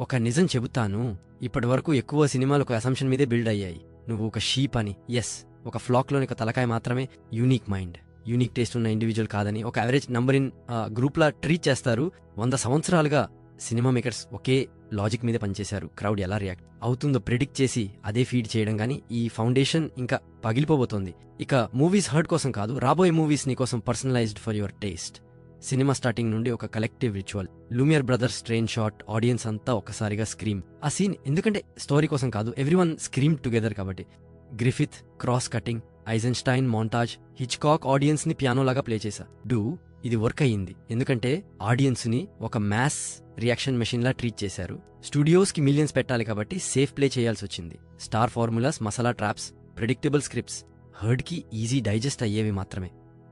ఒక నిజం చెబుతాను. ఇప్పటి వరకు ఎక్కువ సినిమాలు ఒక అసంప్షన్ మీదే బిల్డ్ అయ్యాయి. నువ్వు ఒక షీప్ అని. ఎస్ ఒక ఫ్లాక్లోని ఒక తలకాయ మాత్రమే యూనిక్ మైండ్ యూనిక్ టేస్ట్ ఉన్న ఇండివిజువల్ కాదని. ఒక యావరేజ్ నంబర్ ఇన్ గ్రూప్లా ట్రీట్ చేస్తారు. వంద సంవత్సరాలుగా సినిమా మేకర్స్ ఒకే లాజిక్ మీద పనిచేశారు. క్రౌడ్ ఎలా రియాక్ట్ అవుతుందో ప్రిడిక్ట్ చేసి అదే ఫీడ్ చేయడం కానీ ఈ ఫౌండేషన్ ఇంకా పగిలిపోబోతోంది. ఇక మూవీస్ హర్ట్ కోసం కాదు రాబోయే మూవీస్ నీ కోసం personalized for your taste cinema starting నుండి ఒక collective ritual. Lumiere brothers train shot audience అంతా ఒక్కసారిగా స్క్రీమ్. ఆ సీన్ ఎందుకంటే స్టోరీ కోసం కాదు ఎవ్రీ స్క్రీమ్ టుగెదర్ కాబట్టి. Griffith cross cutting Eisenstein montage Hitchcock ఆడియన్స్ని పియానోలాగా ప్లే చేశా. డూ ఇది వర్క్ అయ్యింది. ఎందుకంటే ఆడియన్స్ని ఒక మ్యాస్ రియాక్షన్ మెషిన్ లా ట్రీట్ చేశారు. స్టూడియోస్కి మిలియన్స్ పెట్టాలి కాబట్టి సేఫ్ ప్లే చేయాల్సి వచ్చింది. Star formulas masala traps predictable scripts. హర్డ్కి easy digest అయ్యేవి మాత్రమే.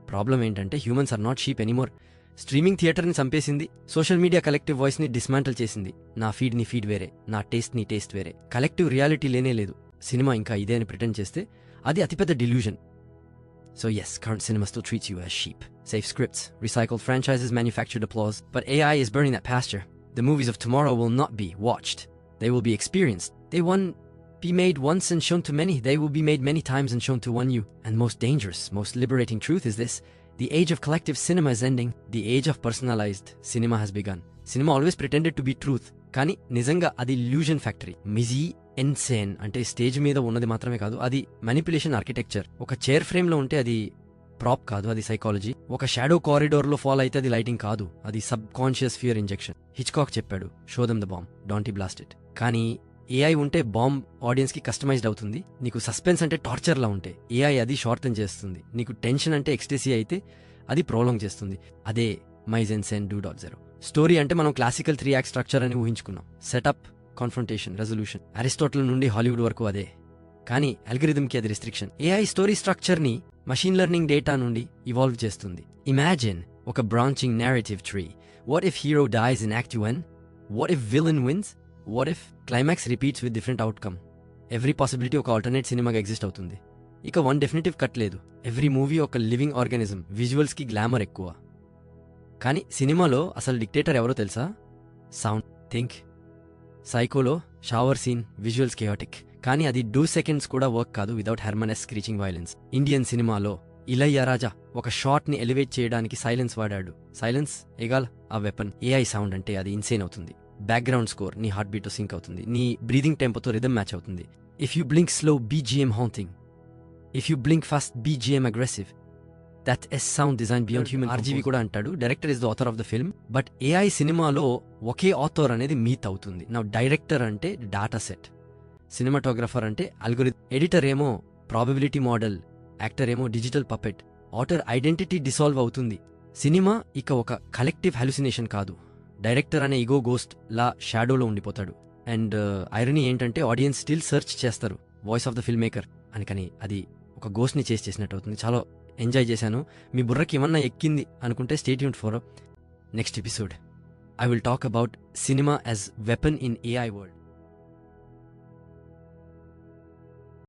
ప్రాబ్లం ఏంటంటే humans are not sheep anymore. Streaming థియేటర్ని చంపేసింది సోషల్ మీడియా కలెక్టివ్ వాయిస్ ని డిస్మాంటల్ చేసింది నా ఫీడ్ ని ఫీడ్ వేరే నా టేస్ట్ ని టేస్ట్ వేరే కలెక్టివ్ రియాలిటీ లేనే లేదు సినిమా ఇంకా ఇదే అని ప్రిటెండ్ చేస్తే అది అతిపెద్ద delusion So yes, current cinema still treats you as sheep. Safe scripts, recycled franchises, manufactured applause, but AI is burning that pasture. The movies of tomorrow will not be watched. They will be experienced. They won't be made once and shown to many. They will be made many times and shown to one you. And most dangerous, most liberating truth is this. The age of collective cinema is ending. The age of personalized cinema has begun. Cinema always pretended to be truth కానీ నిజంగా అది illusion factory మిజీ ఎన్సేన్ అంటే stage మీద ఉన్నది మాత్రమే కాదు అది manipulation architecture ఒక చైర్ ఫ్రేమ్లో ఉంటే అది ప్రాప్ కాదు అది సైకాలజీ ఒక షాడో కారిడోర్లో ఫాలో అయితే అది లైటింగ్ కాదు అది sub conscious fear injection Hitchcock చెప్పాడు show them the bomb don't blasted కానీ ఏఐ ఉంటే బాంబ్ ఆడియన్స్కి కస్టమైజ్డ్ అవుతుంది. నీకు సస్పెన్స్ అంటే టార్చర్ లా ఉంటే ఏఐ అది షార్టన్ చేస్తుంది. నీకు టెన్షన్ అంటే ఎక్స్టెసీ అయితే అది ప్రోలాంగ్ చేస్తుంది. అదే mise en scene two dot zero. Story అంటే మనం క్లాసికల్ త్రీ యాక్ట్ స్ట్రక్చర్ అని ఊహించుకున్నాం. సెటప్ కాన్ఫ్రంటేషన్ రెజల్యూషన్ అరిస్టోటల్ నుండి హాలీవుడ్ వరకు అదే. కానీ కి అది రిస్ట్రిక్షన్ ఏఐ స్టోరీ స్ట్రక్చర్ని మషీన్ లెర్నింగ్ డేటా నుండి ఇవాల్వ్ చేస్తుంది. ఇమాజిన్ ఒక branching narrative tree what if hero dies in act one what if villain wins what if climax repeats with different outcome every possibility ఒక alternate సినిమాగా exist అవుతుంది. ఇక one definitive cut లేదు. Every movie ఒక living organism విజువల్స్కి glamour ఎక్కువ. కానీ సినిమాలో అసలు డిక్టేటర్ ఎవరో తెలుసా? సౌండ్ థింక్ సైకోలో షావర్ సీన్ విజువల్స్ కేయోటిక్ కానీ అది డూ సెకండ్స్ కూడా వర్క్ కాదు without Herrmann's screeching violins Indian సినిమాలో ఇలయ్యరాజా ఒక షాట్ని ఎలివేట్ చేయడానికి సైలెన్స్ వాడాడు. సైలెన్స్ ఎగాల్ ఆ వెపన్ ఏఐ సౌండ్ అంటే అది ఇన్సేన్ అవుతుంది. బ్యాక్గ్రౌండ్ స్కోర్ నీ హార్ట్ బీట్ సింక్ అవుతుంది. నీ బ్రీదింగ్ టెంపోతో రిథమ్ మ్యాచ్ అవుతుంది. If you blink slow BGM haunting if you blink fast BGM aggressive that's sound design beyond human RGV కూడా అంటాడు. Director is the author of the film but AI సినిమాలో ఒకే author అనేది myth అవుతుంది. నా director అంటే data set cinematographer అంటే algorithm editor ఏమో ప్రాబబిలిటీ మోడల్ యాక్టర్ ఏమో digital puppet auteur identity dissolve అవుతుంది. సినిమా ఇక ఒక కలెక్టివ్ హాలుసినేషన్ కాదు. డైరెక్టర్ అనే ఇగో గోస్ట్ లా షాడోలో ఉండిపోతాడు. అండ్ uh, ఐరనీ ఏంటంటే ఆడియన్స్ స్టిల్ సెర్చ్ చేస్తారు voice of the film maker అని కానీ అది ఒక గోస్ట్ని చేసి చేసినట్టు అవుతుంది. చాలా ఎంజాయ్ చేశాను. మీ బుర్రకి ఏమన్నా ఎక్కింది అనుకుంటే stay Yoon for next episode I will talk about cinema as weapon in AI world